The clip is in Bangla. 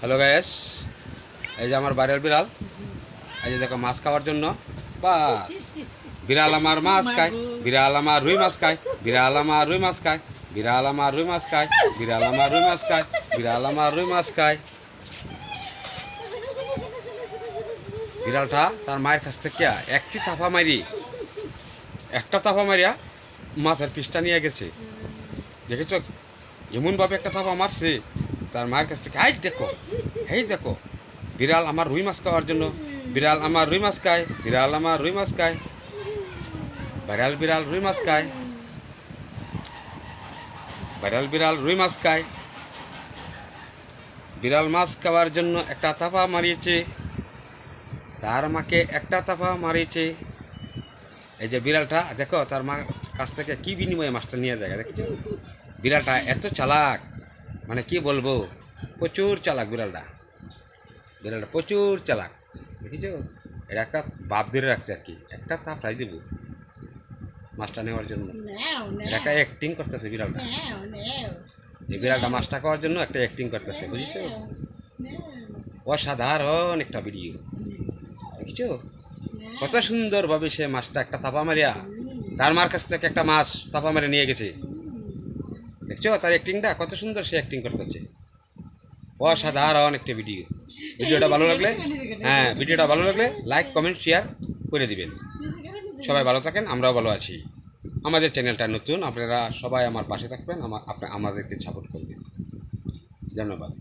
হ্যালো গ্যাস এই যে আমার বাড়ির বিড়াল। এই যে দেখো, মাছ খাওয়ার জন্য। বাস। বিড়াল আমার মাছ খায়, বিড়াল আমার রুই মাছ খায়, বিড়াল আমার রুই মাছ খায়, বিড়াল আমার রুই মাছ খায়, বিড়াল আমার রুই মাছ খায়, বিড়াল আমার রুই মাছ খায়। বিড়ালটা তার মায়ের কাছ থেকে একটি তাফা মারি একটা তাফা মারিয়া মাছের পিসটা নিয়ে গেছে। দেখেছ? এমনভাবে একটা থাপা মারছে। তার মায়ের কাছ থেকে, এই দেখো হেই দেখো, বিড়াল আমার রুই মাছ খাওয়ার জন্য, বিড়াল আমার রুই মাছ খায়, বিড়াল আমার রুই মাছ খায়, বিড়াল বিড়াল রুই মাছ খায়, বিড়াল বিড়াল রুই মাছ খায়, বিড়াল মাছ খাওয়ার জন্য একটা তাপা মারিয়েছে, তার মাকে একটা তাপা মারিয়েছে, এই যে বিড়ালটা, দেখো, তার মা কাছ থেকে কি বিনিময়ে মাছটা নিয়ে যায়, দেখছ? বিড়ালটা এত চালাক মানে কি বলব? প্রচুর চালাক বিড়ালটা। বিড়ালটা প্রচুর চালাক দেখেছ এটা একটা বাপ ধরে রাখছে আর কি একটা তাপটাই দেবো। মাছটা নেওয়ার জন্য। একটা অ্যাক্টিং করতেছে বিড়ালটা। এই বিড়ালটা মাছটা খাওয়ার জন্য একটা অ্যাক্টিং করতেছে বুঝেছ? অসাধারণ একটা ভিডিও দেখেছ কত সুন্দরভাবে সে মাছটা একটা তাপা মারিয়া তার মার কাছ থেকে একটা মাছ তাপা মেরে নিয়ে গেছে। দেখছ? তার অ্যাক্টিংটা কত সুন্দর সে অ্যাক্টিং করতেছে। অসাধারণ একটা ভিডিও ভিডিওটা ভালো লাগলে হ্যাঁ ভিডিওটা ভালো লাগলে লাইক কমেন্ট শেয়ার করে দিবেন। সবাই ভালো থাকেন আমরাও ভালো আছি। আমাদের চ্যানেলটা নতুন আপনারা সবাই আমার পাশে থাকবেন আমার আপনার আমাদেরকে সাপোর্ট করবেন। ধন্যবাদ।